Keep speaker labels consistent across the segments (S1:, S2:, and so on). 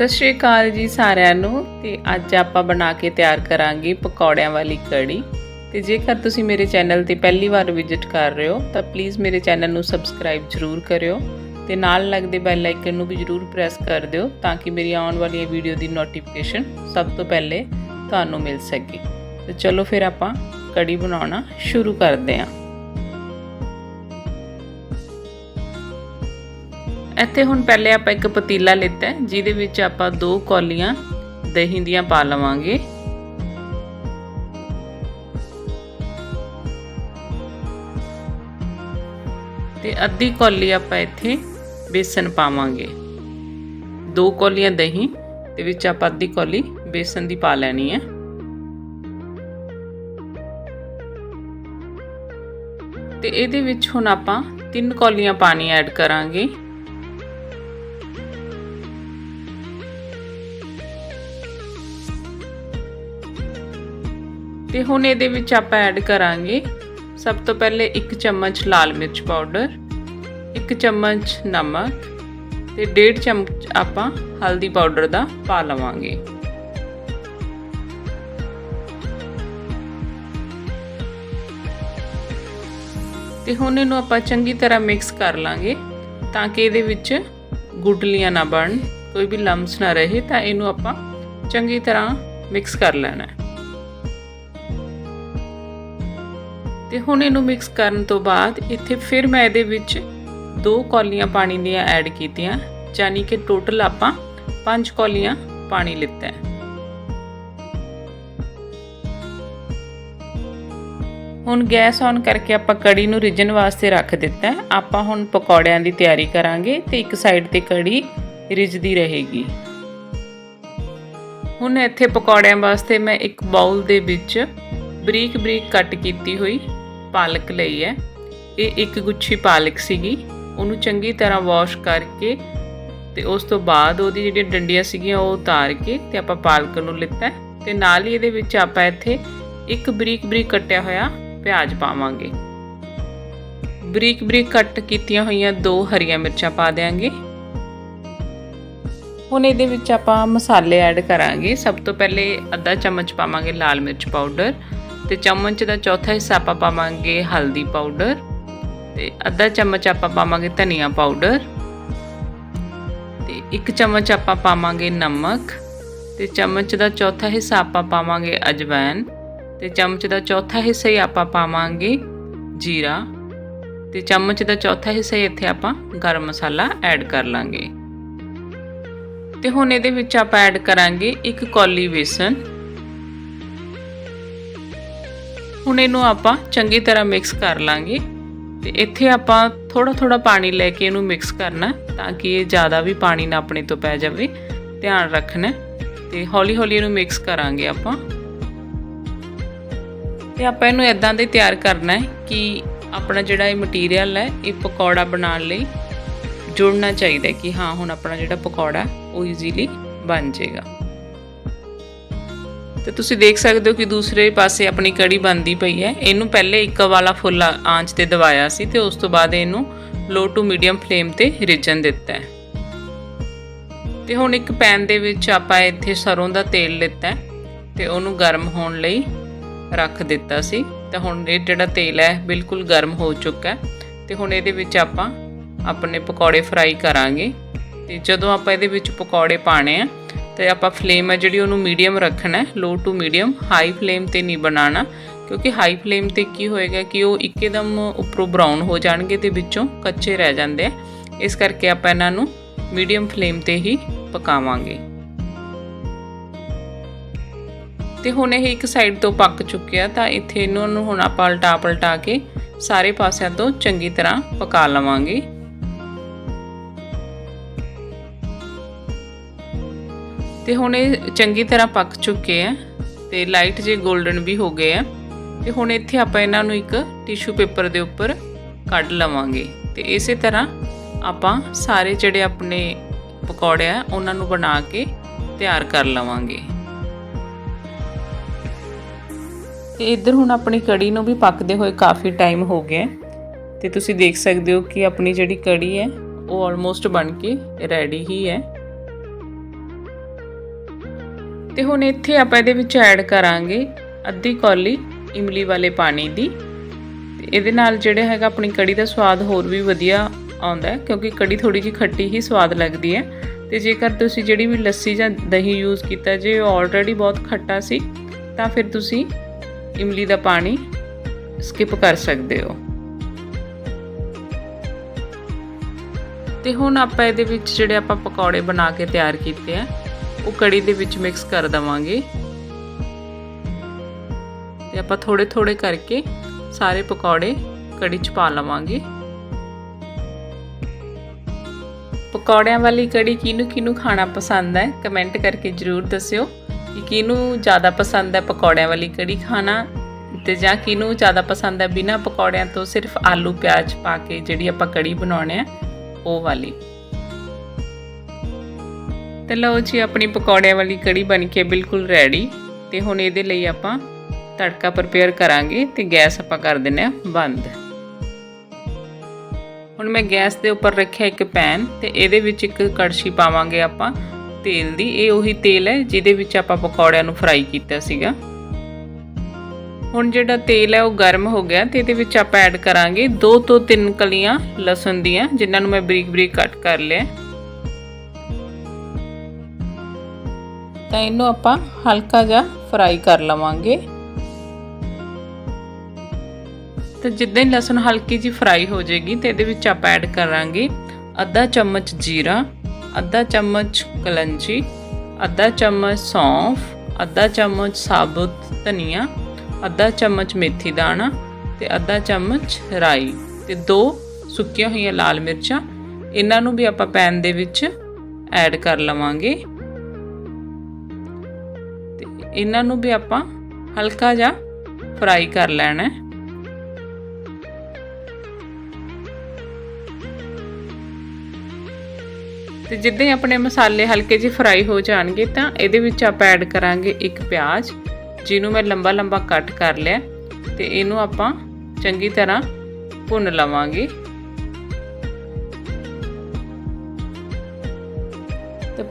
S1: ਸਤਿ ਸ਼੍ਰੀ ਅਕਾਲ ਜੀ ਸਾਰਿਆਂ ਨੂੰ ਤੇ ਅੱਜ ਆਪਾਂ ਬਣਾ ਕੇ ਤਿਆਰ ਕਰਾਂਗੇ ਪਕੌੜਿਆਂ ਵਾਲੀ ਕੜੀ। ਤੇ ਜੇਕਰ ਤੁਸੀਂ ਮੇਰੇ ਚੈਨਲ ਤੇ ਪਹਿਲੀ ਵਾਰ ਵਿਜ਼ਿਟ ਕਰ ਰਹੇ ਹੋ, ਤਾਂ ਪਲੀਜ਼ ਮੇਰੇ ਚੈਨਲ ਨੂੰ ਸਬਸਕ੍ਰਾਈਬ ਜ਼ਰੂਰ ਕਰਿਓ ਤੇ ਨਾਲ ਲੱਗਦੇ ਬੈਲ ਆਈਕਨ ਨੂੰ ਵੀ ਜ਼ਰੂਰ ਪ੍ਰੈਸ ਕਰ ਦਿਓ ਤਾਂ ਕਿ ਮੇਰੀ ਆਉਣ ਵਾਲੀ ਵੀਡੀਓ ਦੀ ਨੋਟੀਫਿਕੇਸ਼ਨ ਸਭ ਤੋਂ ਪਹਿਲੇ ਤੁਹਾਨੂੰ ਮਿਲ ਸਕੇ। ਤੇ ਚਲੋ ਫਿਰ ਆਪਾਂ ਕੜੀ ਬਣਾਉਣਾ ਸ਼ੁਰੂ ਕਰਦੇ ਹਾਂ। ਇੱਥੇ ਹੁਣ ਪਹਿਲੇ ਆਪਾਂ ਇੱਕ ਪਤੀਲਾ ਲਿੱਤਾ ਜਿਹਦੇ ਵਿੱਚ ਆਪਾਂ ਦੋ ਕੌਲੀਆਂ ਦਹੀਂ ਦੀਆਂ ਪਾ ਲਵਾਂਗੇ। ਤੇ ਅੱਧੀ ਕੌਲੀ ਆਪਾਂ ਇੱਥੇ ਬੇਸਨ ਪਾਵਾਂਗੇ। ਦੋ ਕੌਲੀਆਂ ਦਹੀਂ ਤੇ ਵਿੱਚ ਆਪਾਂ ਅੱਧੀ ਕੌਲੀ ਬੇਸਨ ਦੀ ਪਾ ਲੈਣੀ ਹੈ। ਤੇ ਇਹਦੇ ਵਿੱਚ ਹੁਣ ਆਪਾਂ ਤਿੰਨ ਕੌਲੀਆਂ ਪਾਣੀ ਐਡ ਕਰਾਂਗੇ। ਤੇ ਹੁਣ ਇਹਦੇ ਵਿੱਚ ਆਪਾਂ ਐਡ ਕਰਾਂਗੇ ਸਭ ਤੋਂ ਪਹਿਲੇ 1 ਚਮਚ ਲਾਲ ਮਿਰਚ ਪਾਊਡਰ 1 ਚਮਚ ਨਮਕ ਤੇ 1.5 ਚਮਚ ਆਪਾਂ ਹਲਦੀ ਪਾਊਡਰ ਦਾ ਪਾ ਲਵਾਂਗੇ। ਤੇ ਹੁਣ ਇਹਨੂੰ ਆਪਾਂ ਚੰਗੀ ਤਰ੍ਹਾਂ ਮਿਕਸ ਕਰ ਲਾਂਗੇ ਤਾਂ ਕਿ ਇਹਦੇ ਵਿੱਚ ਗੁਟਲੀਆਂ ਨਾ ਬਣਨ, ਕੋਈ ਵੀ ਲੰਮਸ ਨਾ ਰਹੇ ਤਾਂ ਇਹਨੂੰ ਆਪਾਂ ਚੰਗੀ ਤਰ੍ਹਾਂ ਮਿਕਸ ਕਰ ਲੈਣਾ ਹੈ। ਤੇ ਹੁਣ ਇਹਨੂੰ ਮਿਕਸ ਕਰਨ ਤੋਂ ਬਾਅਦ ਇੱਥੇ ਫਿਰ ਮੈਂ ਇਹਦੇ ਵਿੱਚ ਦੋ ਕੌਲੀਆਂ ਪਾਣੀ ਦੀਆਂ ਐਡ ਕੀਤੀਆਂ ਯਾਨੀ ਕਿ ਟੋਟਲ ਆਪਾਂ ਪੰਜ ਕੌਲੀਆਂ ਪਾਣੀ ਲਿੱਤਾ ਹੈ। ਹੁਣ ਗੈਸ ਔਨ ਕਰਕੇ ਆਪਾਂ ਕੜੀ ਨੂੰ ਰਿੱਝਣ ਵਾਸਤੇ ਰੱਖ ਦਿੱਤਾ ਆਪਾਂ ਹੁਣ ਪਕੌੜਿਆਂ ਦੀ ਤਿਆਰੀ ਕਰਾਂਗੇ ਤੇ ਇੱਕ ਸਾਈਡ ਤੇ ਕੜੀ ਰਿੱਝਦੀ ਰਹੇਗੀ। ਹੁਣ ਇੱਥੇ ਪਕੌੜਿਆਂ ਵਾਸਤੇ ਮੈਂ ਇੱਕ ਬਾਉਲ ਦੇ ਵਿੱਚ ਬਰੀਕ ਬਰੀਕ ਕੱਟ ਕੀਤੀ ਹੋਈ ਪਾਲਕ ਲਈ ਹੈ। ਇਹ ਇੱਕ ਗੁੱਛੀ ਪਾਲਕ ਸੀਗੀ। ਉਹਨੂੰ ਚੰਗੀ ਤਰ੍ਹਾਂ ਵਾਸ਼ ਕਰਕੇ ਤੇ ਉਸ ਤੋਂ ਬਾਅਦ ਉਹਦੀ ਜਿਹੜੀਆਂ ਡੰਡੀਆਂ ਸੀਗੀਆਂ ਉਹ ਉਤਾਰ ਕੇ ਤੇ ਆਪਾਂ ਪਾਲਕ ਨੂੰ ਲਿੱਤਾ ਤੇ ਨਾਲ ਹੀ ਇਹਦੇ ਵਿੱਚ ਆਪਾਂ ਇੱਥੇ ਇੱਕ ਬਰੀਕ ਬਰੀਕ ਕੱਟਿਆ ਹੋਇਆ ਪਿਆਜ਼ ਪਾਵਾਂਗੇ। ਬਰੀਕ ਬਰੀਕ ਕੱਟ ਕੀਤੀਆਂ ਹੋਈਆਂ ਦੋ ਹਰੀਆਂ ਮਿਰਚਾਂ ਪਾ ਦੇਾਂਗੇ ਹੁਣ ਇਹਦੇ ਵਿੱਚ ਆਪਾਂ ਮਸਾਲੇ ਐਡ ਕਰਾਂਗੇ। ਸਭ ਤੋਂ ਪਹਿਲੇ ਅੱਧਾ ਚਮਚ ਪਾਵਾਂਗੇ ਲਾਲ ਮਿਰਚ ਪਾਊਡਰ। ਤੇ ਚਮਚ ਦਾ ਚੌਥਾ ਹਿੱਸਾ ਆਪਾਂ ਪਾਵਾਂਗੇ ਹਲਦੀ ਪਾਊਡਰ ਤੇ ਅੱਧਾ ਚਮਚ ਆਪਾਂ ਪਾਵਾਂਗੇ ਧਨੀਆ ਪਾਊਡਰ ਤੇ ਇੱਕ ਚਮਚ ਆਪਾਂ ਪਾਵਾਂਗੇ ਨਮਕ ਤੇ ਚਮਚ ਦਾ ਚੌਥਾ ਹਿੱਸਾ ਆਪਾਂ ਪਾਵਾਂਗੇ ਅਜਵਾਇਨ ਤੇ ਚਮਚ ਦਾ ਚੌਥਾ ਹਿੱਸਾ ਹੀ ਆਪਾਂ ਪਾਵਾਂਗੇ ਜੀਰਾ ਤੇ ਚਮਚ ਦਾ ਚੌਥਾ ਹਿੱਸਾ ਹੀ ਇੱਥੇ ਆਪਾਂ ਗਰਮ ਮਸਾਲਾ ਐਡ ਕਰ ਲਾਂਗੇ। ਤੇ ਹੁਣ ਇਹਦੇ ਵਿੱਚ ਆਪਾਂ ਐਡ ਕਰਾਂਗੇ ਇੱਕ ਕੌਲੀ ਬੇਸਨ ਹੁਣ ਇਹਨੂੰ ਆਪਾਂ ਚੰਗੀ ਤਰ੍ਹਾਂ ਮਿਕਸ ਕਰ ਲਾਂਗੇ। ਤੇ ਇੱਥੇ ਆਪਾਂ ਥੋੜਾ ਥੋੜਾ ਪਾਣੀ ਲੈ ਕੇ ਇਹਨੂੰ ਮਿਕਸ ਕਰਨਾ ਤਾਂ ਕਿ ਇਹ ਜ਼ਿਆਦਾ ਵੀ ਪਾਣੀ ਨਾ ਆਪਣੇ ਤੋਂ ਪੈ ਜਾਵੇ। ਧਿਆਨ ਰੱਖਣਾ ਤੇ ਹੌਲੀ ਹੌਲੀ ਇਹਨੂੰ ਮਿਕਸ ਕਰਾਂਗੇ ਆਪਾਂ। ਤੇ ਆਪਾਂ ਇਹਨੂੰ ਇਦਾਂ ਦੇ ਤਿਆਰ ਕਰਨਾ ਹੈ ਕਿ ਆਪਣਾ ਜਿਹੜਾ ਇਹ ਮਟੀਰੀਅਲ ਹੈ, ਇਹ ਪਕੌੜਾ ਬਣਾਉਣ ਲਈ ਜੁੜਨਾ ਚਾਹੀਦਾ ਕਿ ਹਾਂ, ਹੁਣ ਆਪਣਾ ਜਿਹੜਾ ਪਕੌੜਾ ਉਹ ਈਜ਼ੀਲੀ ਬਣ ਜਾਏਗਾ। ਤੇ ਤੁਸੀਂ ਦੇਖ ਸਕਦੇ ਹੋ ਕਿ ਦੂਸਰੇ ਪਾਸੇ ਆਪਣੀ ਕੜੀ ਬਣਦੀ ਪਈ ਹੈ। ਇਹਨੂੰ ਪਹਿਲੇ ਇੱਕ ਵਾਲਾ ਫੁੱਲ ਆਂਚ ਤੇ ਦਵਾਇਆ ਸੀ ਤੇ ਉਸ ਤੋਂ ਬਾਅਦ ਇਹਨੂੰ ਲੋ ਟੂ ਮੀਡੀਅਮ ਫਲੇਮ ਤੇ ਰਿੱਝਣ ਦਿੱਤਾ ਹੈ। ਤੇ ਹੁਣ ਇੱਕ ਪੈਨ ਦੇ ਵਿੱਚ ਆਪਾਂ ਇੱਥੇ ਸਰੋਂ ਦਾ ਤੇਲ ਲਿੱਤਾ ਤੇ ਉਹਨੂੰ ਗਰਮ ਹੋਣ ਲਈ ਰੱਖ ਦਿੱਤਾ ਸੀ। ਤਾਂ ਹੁਣ ਇਹ ਜਿਹੜਾ ਤੇਲ ਹੈ, ਬਿਲਕੁਲ ਗਰਮ ਹੋ ਚੁੱਕਾ ਹੈ। ਤੇ ਹੁਣ ਇਹਦੇ ਵਿੱਚ ਆਪਾਂ ਆਪਣੇ ਪਕੌੜੇ ਫਰਾਈ ਕਰਾਂਗੇ। ਤੇ ਜਦੋਂ ਆਪਾਂ ਇਹਦੇ ਵਿੱਚ ਪਕੌੜੇ ਪਾਣੇ ਆ ਤੇ ਆਪਾਂ ਫਲੇਮ ਹੈ ਜਿਹੜੀ ਉਹਨੂੰ ਮੀਡੀਅਮ ਰੱਖਣਾ ਹੈ low to medium high flame ਤੇ ਨਹੀਂ ਬਣਾਉਣਾ। ਕਿਉਂਕਿ ਹਾਈ ਫਲੇਮ ਤੇ ਕੀ ਹੋਏਗਾ ਕਿ ਉਹ ਇੱਕਦਮ ਉੱਪਰੋਂ ਬਰਾਊਨ ਹੋ ਜਾਣਗੇ ਤੇ ਵਿੱਚੋਂ ਕੱਚੇ ਰਹਿ ਜਾਂਦੇ ਆ। ਇਸ ਕਰਕੇ ਆਪਾਂ ਇਹਨਾਂ ਨੂੰ ਮੀਡੀਅਮ ਫਲੇਮ ਤੇ ਹੀ ਪਕਾਵਾਂਗੇ। ਤੇ ਹੁਣ ਇਹ ਇੱਕ ਸਾਈਡ ਤੋਂ ਪੱਕ ਚੁੱਕਿਆ ਤਾਂ ਇੱਥੇ ਇਹਨਾਂ ਨੂੰ ਹੁਣ ਆਪਾਂ ਉਲਟਾ ਪਲਟਾ ਕੇ ਸਾਰੇ ਪਾਸਿਆਂ ਤੋਂ ਚੰਗੀ ਤਰ੍ਹਾਂ ਪਕਾ ਲਵਾਂਗੇ। ਤੇ ਹੁਣ ਇਹ ਚੰਗੀ ਤਰ੍ਹਾਂ ਪੱਕ ਚੁੱਕੇ ਆ ਤੇ ਲਾਈਟ ਜੇ 골ਡਨ ਵੀ ਹੋ ਗਏ ਆ ਤੇ ਹੁਣ ਇੱਥੇ ਆਪਾਂ ਇਹਨਾਂ ਨੂੰ ਇੱਕ ਟਿਸ਼ੂ ਪੇਪਰ ਦੇ ਉੱਪਰ ਕੱਢ ਲਵਾਂਗੇ ਤੇ ਇਸੇ ਤਰ੍ਹਾਂ ਆਪਾਂ ਸਾਰੇ ਜਿਹੜੇ ਆਪਣੇ ਪਕੌੜੇ ਆ ਉਹਨਾਂ ਨੂੰ ਬਣਾ ਕੇ ਤਿਆਰ ਕਰ ਲਵਾਂਗੇ। ਤੇ ਇੱਧਰ ਹੁਣ ਆਪਣੀ ਕੜੀ ਨੂੰ ਵੀ ਪੱਕਦੇ ਹੋਏ ਕਾਫੀ ਟਾਈਮ ਹੋ ਗਿਆ ਤੇ ਤੁਸੀਂ ਦੇਖ ਸਕਦੇ ਹੋ ਕਿ ਆਪਣੀ ਜਿਹੜੀ ਕੜੀ ਹੈ ਉਹ ਆਲਮੋਸਟ ਬਣ ਕੇ ਰੈਡੀ ਹੀ ਹੈ। ਤੇ ਹੁਣ ਇੱਥੇ ਆਪਾਂ ਇਹਦੇ ਵਿੱਚ ਐਡ ਕਰਾਂਗੇ ਅੱਧੀ ਕੌਲੀ ਇਮਲੀ ਵਾਲੇ ਪਾਣੀ ਦੀ। ਇਹਦੇ ਨਾਲ ਜਿਹੜਾ ਹੈਗਾ ਆਪਣੀ ਕੜੀ ਦਾ ਸਵਾਦ ਹੋਰ ਵੀ ਵਧੀਆ ਆਉਂਦਾ ਕਿਉਂਕਿ ਕੜੀ ਥੋੜੀ ਜਿਹੀ ਖੱਟੀ ਹੀ ਸਵਾਦ ਲੱਗਦੀ ਹੈ। ਤੇ ਜੇਕਰ ਤੁਸੀਂ ਜਿਹੜੀ ਵੀ ਲੱਸੀ ਜਾਂ ਦਹੀਂ ਯੂਜ਼ ਕੀਤਾ, ਜੇ ਉਹ ਆਲਰੇਡੀ ਬਹੁਤ ਖੱਟਾ ਸੀ, ਤਾਂ ਫਿਰ ਤੁਸੀਂ ਇਮਲੀ ਦਾ ਪਾਣੀ ਸਕਿਪ ਕਰ ਸਕਦੇ ਹੋ। ਤੇ ਹੁਣ ਆਪਾਂ ਇਹਦੇ ਵਿੱਚ ਜਿਹੜੇ ਆਪਾਂ ਪਕੌੜੇ ਬਣਾ ਕੇ ਤਿਆਰ ਕੀਤੇ ਆ ਉਹ ਕੜੀ ਦੇ ਵਿੱਚ ਮਿਕਸ ਕਰ ਦਵਾਂਗੇ। ਤੇ ਆਪਾਂ ਥੋੜੇ ਥੋੜੇ ਕਰਕੇ ਸਾਰੇ ਪਕੌੜੇ ਕੜੀ ਚ ਪਾ ਲਵਾਂਗੇ। ਪਕੌੜਿਆਂ ਵਾਲੀ ਕੜੀ ਕਿਹਨੂੰ ਕਿਹਨੂੰ ਖਾਣਾ ਪਸੰਦ ਹੈ ਕਮੈਂਟ ਕਰਕੇ ਜਰੂਰ ਦੱਸਿਓ ਕਿ ਕਿਹਨੂੰ ਜ਼ਿਆਦਾ ਪਸੰਦ ਹੈ ਪਕੌੜਿਆਂ ਵਾਲੀ ਕੜੀ ਖਾਣਾ ਤੇ ਜਾਂ ਕਿਹਨੂੰ ਜ਼ਿਆਦਾ ਪਸੰਦ ਹੈ ਬਿਨਾ ਪਕੌੜਿਆਂ ਤੋਂ ਸਿਰਫ ਆਲੂ ਪਿਆਜ਼ ਪਾ ਕੇ ਜਿਹੜੀ ਆਪਾਂ ਕੜੀ ਬਣਾਉਣੇ ਆ, ਉਹ ਵਾਲੀ। ਤੇ ਲਓ ਜੀ, ਆਪਣੀ ਪਕੌੜਿਆਂ ਵਾਲੀ ਕੜੀ ਬਣ ਕੇ ਬਿਲਕੁਲ ਰੈਡੀ ਤੇ ਹੁਣ ਇਹਦੇ ਲਈ ਆਪਾਂ ਤੜਕਾ ਪ੍ਰਪੇਅਰ ਕਰਾਂਗੇ ਤੇ ਗੈਸ ਆਪਾਂ ਕਰ ਦਿੰਨੇ ਆ ਬੰਦ। ਹੁਣ ਮੈਂ ਗੈਸ ਦੇ ਉੱਪਰ ਰੱਖਿਆ ਇੱਕ ਪੈਨ ਤੇ ਇਹਦੇ ਵਿੱਚ ਇੱਕ ਕੜਛੀ ਪਾਵਾਂਗੇ ਆਪਾਂ ਤੇਲ ਦੀ। ਇਹ ਉਹੀ ਤੇਲ ਹੈ ਜਿਹਦੇ ਵਿੱਚ ਆਪਾਂ ਪਕੌੜਿਆਂ ਨੂੰ ਫਰਾਈ ਕੀਤਾ ਸੀਗਾ। ਹੁਣ ਜਿਹੜਾ ਤੇਲ ਹੈ ਉਹ ਗਰਮ ਹੋ ਗਿਆ ਤੇ ਇਹਦੇ ਵਿੱਚ ਆਪਾਂ ਐਡ ਕਰਾਂਗੇ 2 ਤੋਂ 3 ਕਲੀਆਂ ਲਸਣ ਦੀਆਂ, ਜਿਨ੍ਹਾਂ ਨੂੰ ਮੈਂ ਬਰੀਕ ਬਰੀਕ ਕੱਟ ਕਰ ਲਿਆ। ਤਾਂ ਇਹਨੂੰ ਆਪਾਂ ਹਲਕਾ ਜਿਹਾ ਫਰਾਈ ਕਰ ਲਵਾਂਗੇ। ਤੇ ਜਿੱਦਾਂ ਹੀ ਲਸਣ ਹਲਕੀ ਜੀ ਫਰਾਈ ਹੋ ਜਾਏਗੀ ਤੇ ਇਹਦੇ ਵਿੱਚ ਆਪਾਂ ਐਡ ਕਰਾਂਗੇ ਅੱਧਾ ਚਮਚ ਜੀਰਾ, ਅੱਧਾ ਚਮਚ ਕਲੰਜੀ, ਅੱਧਾ ਚਮਚ ਸੌਂਫ, ਅੱਧਾ ਚਮਚ ਸਾਬੁਤ ਧਨੀਆ, ਅੱਧਾ ਚਮਚ ਮੇਥੀ ਦਾਣਾ ਤੇ ਅੱਧਾ ਚਮਚ ਰਾਈ ਤੇ ਦੋ ਸੁੱਕੀਆਂ ਹੋਈਆਂ ਲਾਲ ਮਿਰਚਾਂ। ਇਹਨਾਂ ਨੂੰ ਵੀ ਆਪਾਂ ਪੈਨ ਦੇ ਵਿੱਚ ਐਡ ਕਰ ਲਵਾਂਗੇ। ਇਹਨਾਂ ਨੂੰ ਵੀ ਆਪਾਂ ਹਲਕਾ ਜਿਹਾ ਫਰਾਈ ਕਰ ਲੈਣਾ ਹੈ। ਤੇ ਜਿੱਦਾਂ ਹੀ ਆਪਣੇ ਮਸਾਲੇ ਹਲਕੇ ਜਿਹੇ ਫਰਾਈ ਹੋ ਜਾਣਗੇ ਤਾਂ ਇਹਦੇ ਵਿੱਚ ਆਪਾਂ ਐਡ ਕਰਾਂਗੇ ਇੱਕ ਪਿਆਜ਼, ਜਿਹਨੂੰ ਮੈਂ ਲੰਬਾ ਲੰਬਾ ਕੱਟ ਕਰ ਲਿਆ ਤੇ ਇਹਨੂੰ ਆਪਾਂ ਚੰਗੀ ਤਰ੍ਹਾਂ ਭੁੰਨ ਲਵਾਂਗੇ।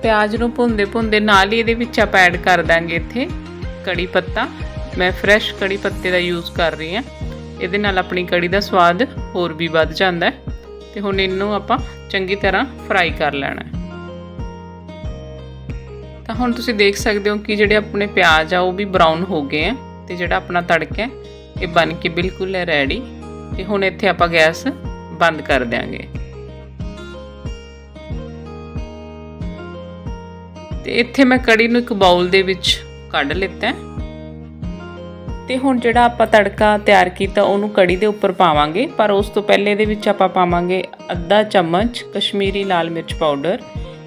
S1: ਪਿਆਜ਼ ਨੂੰ ਭੁੰਦੇ ਭੁੰਦੇ ਨਾਲ ਹੀ ਇਹਦੇ ਵਿੱਚ ਆਪਾਂ ਐਡ ਕਰ ਦਾਂਗੇ ਇੱਥੇ ਕੜੀ ਪੱਤਾ। ਮੈਂ ਫਰੈਸ਼ ਕੜੀ ਪੱਤੇ ਦਾ ਯੂਜ਼ ਕਰ ਰਹੀ ਹਾਂ। ਇਹਦੇ ਨਾਲ ਆਪਣੀ ਕੜੀ ਦਾ ਸਵਾਦ ਹੋਰ ਵੀ ਵੱਧ ਜਾਂਦਾ ਹੈ। ਤੇ ਹੁਣ ਇਹਨੂੰ ਆਪਾਂ ਚੰਗੀ ਤਰ੍ਹਾਂ ਫਰਾਈ ਕਰ ਲੈਣਾ ਹੈ। ਤਾਂ ਹੁਣ ਤੁਸੀਂ ਦੇਖ ਸਕਦੇ ਹੋ ਕਿ ਜਿਹੜੇ ਆਪਣੇ ਪਿਆਜ਼ ਆ, ਉਹ ਵੀ ਬਰਾਊਨ ਹੋ ਗਏ ਆ ਤੇ ਜਿਹੜਾ ਆਪਣਾ ਤੜਕਾ ਹੈ, ਇਹ ਬਣ ਕੇ ਬਿਲਕੁਲ ਹੈ ਰੈਡੀ ਤੇ ਹੁਣ ਇੱਥੇ ਆਪਾਂ ਗੈਸ ਬੰਦ ਕਰ ਦਿਆਂਗੇ। ਤੇ ਇੱਥੇ ਮੈਂ ਕੜੀ ਨੂੰ ਇੱਕ ਬਾਉਲ ਦੇ ਵਿੱਚ ਕੱਢ ਲਿੱਤਾ ਹੈ। ਤੇ ਹੁਣ ਜਿਹੜਾ ਆਪਾਂ ਤੜਕਾ ਤਿਆਰ ਕੀਤਾ, ਉਹਨੂੰ ਕੜੀ ਦੇ ਉੱਪਰ ਪਾਵਾਂਗੇ। ਪਰ ਉਸ ਤੋਂ ਪਹਿਲੇ ਇਹਦੇ ਵਿੱਚ ਆਪਾਂ ਪਾਵਾਂਗੇ ਅੱਧਾ ਚਮਚ ਕਸ਼ਮੀਰੀ ਲਾਲ ਮਿਰਚ ਪਾਊਡਰ।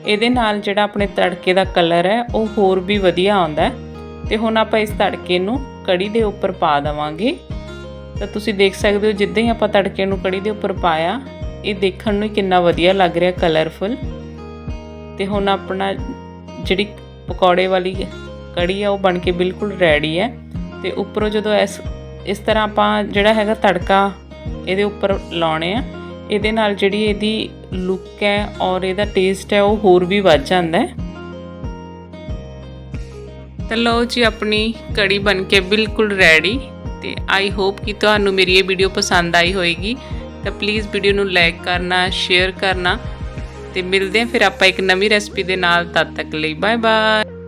S1: ਇਹਦੇ ਨਾਲ ਜਿਹੜਾ ਆਪਣੇ ਤੜਕੇ ਦਾ ਕਲਰ ਹੈ, ਉਹ ਹੋਰ ਵੀ ਵਧੀਆ ਆਉਂਦਾ ਹੈ। ਤੇ ਹੁਣ ਆਪਾਂ ਇਸ ਤੜਕੇ ਨੂੰ ਕੜੀ ਦੇ ਉੱਪਰ ਪਾ ਦਵਾਂਗੇ। ਤਾਂ ਤੁਸੀਂ ਦੇਖ ਸਕਦੇ ਹੋ, ਜਿੱਦਾਂ ਹੀ ਆਪਾਂ ਤੜਕੇ ਨੂੰ ਕੜੀ ਦੇ ਉੱਪਰ ਪਾਇਆ, ਇਹ ਦੇਖਣ ਨੂੰ ਕਿੰਨਾ ਵਧੀਆ ਲੱਗ ਰਿਹਾ ਕਲਰਫੁਲ ਤੇ ਹੁਣ ਆਪਣਾ ਜਿਹੜੀ ਪਕੌੜੇ ਵਾਲੀ ਕੜੀ ਆ, ਉਹ ਬਣ ਕੇ ਬਿਲਕੁਲ ਰੈਡੀ ਹੈ। ਤੇ ਉੱਪਰੋਂ ਜਦੋਂ ਇਸ ਇਸ ਤਰ੍ਹਾਂ ਆਪਾਂ ਜਿਹੜਾ ਹੈਗਾ ਤੜਕਾ ਇਹਦੇ ਉੱਪਰ ਲਾਉਣੇ ਆ, ਇਹਦੇ ਨਾਲ ਜਿਹੜੀ ਇਹਦੀ ਲੁੱਕ ਹੈ ਔਰ ਇਹਦਾ ਟੇਸਟ ਹੈ, ਉਹ ਹੋਰ ਵੀ ਵੱਧ ਜਾਂਦਾ ਹੈ। ਤਾਂ ਲਓ ਜੀ, ਆਪਣੀ ਕੜੀ ਬਣ ਕੇ ਬਿਲਕੁਲ ਰੈਡੀ ਤੇ ਆਈ ਹੋਪ ਕਿ ਤੁਹਾਨੂੰ ਮੇਰੀ ਇਹ ਵੀਡੀਓ ਪਸੰਦ ਆਈ ਹੋਏਗੀ। ਤਾਂ ਪਲੀਜ਼ ਵੀਡੀਓ ਨੂੰ ਲਾਈਕ ਕਰਨਾ ਸ਼ੇਅਰ ਕਰਨਾ ਤੇ ਮਿਲਦੇ ਹਾਂ ਫਿਰ ਆਪਾਂ ਇੱਕ ਨਵੀਂ ਰੈਸਪੀ ਦੇ ਨਾਲ ਤਦ ਤੱਕ ਲਈ। Bye bye